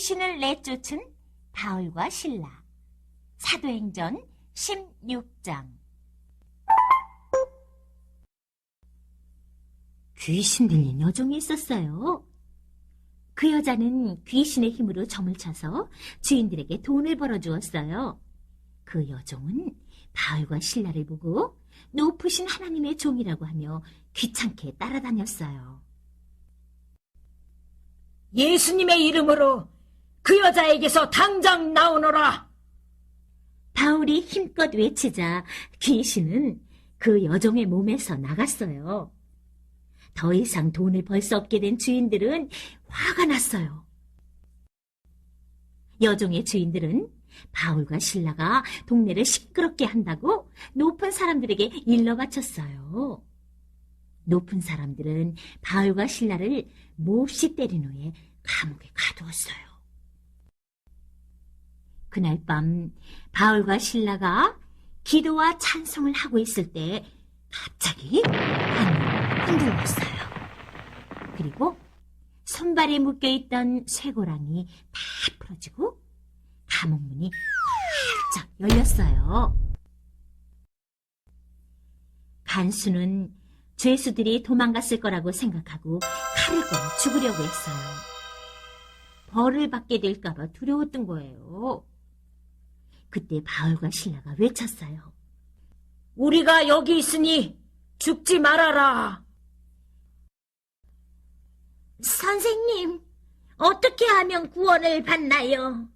귀신을 내쫓은 바울과 신라. 사도행전 16장. 귀신 들린 여종이 있었어요. 그 여자는 귀신의 힘으로 점을 쳐서 주인들에게 돈을 벌어주었어요. 그 여종은 바울과 신라를 보고 높으신 하나님의 종이라고 하며 귀찮게 따라다녔어요. 예수님의 이름으로 그 여자에게서 당장 나오너라. 바울이 힘껏 외치자 귀신은 그 여종의 몸에서 나갔어요. 더 이상 돈을 벌 수 없게 된 주인들은 화가 났어요. 여종의 주인들은 바울과 신라가 동네를 시끄럽게 한다고 높은 사람들에게 일러 바쳤어요. 높은 사람들은 바울과 신라를 몹시 때린 후에 감옥에 가두었어요. 그날 밤 바울과 신라가 기도와 찬송을 하고 있을 때 갑자기 하늘이 흔들렸어요. 그리고 손발에 묶여있던 쇠고랑이 다 풀어지고 감옥문이 활짝 열렸어요. 간수는 죄수들이 도망갔을 거라고 생각하고 칼을 꺼내 죽으려고 했어요. 벌을 받게 될까봐 두려웠던 거예요. 그때 바울과 신라가 외쳤어요. 우리가 여기 있으니 죽지 말아라. 선생님, 어떻게 하면 구원을 받나요?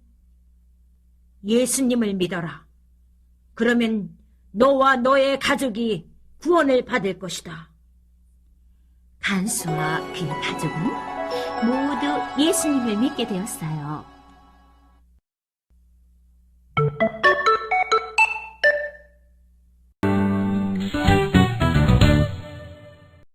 예수님을 믿어라. 그러면 너와 너의 가족이 구원을 받을 것이다. 간수와 그의 가족은 모두 예수님을 믿게 되었어요. Bye.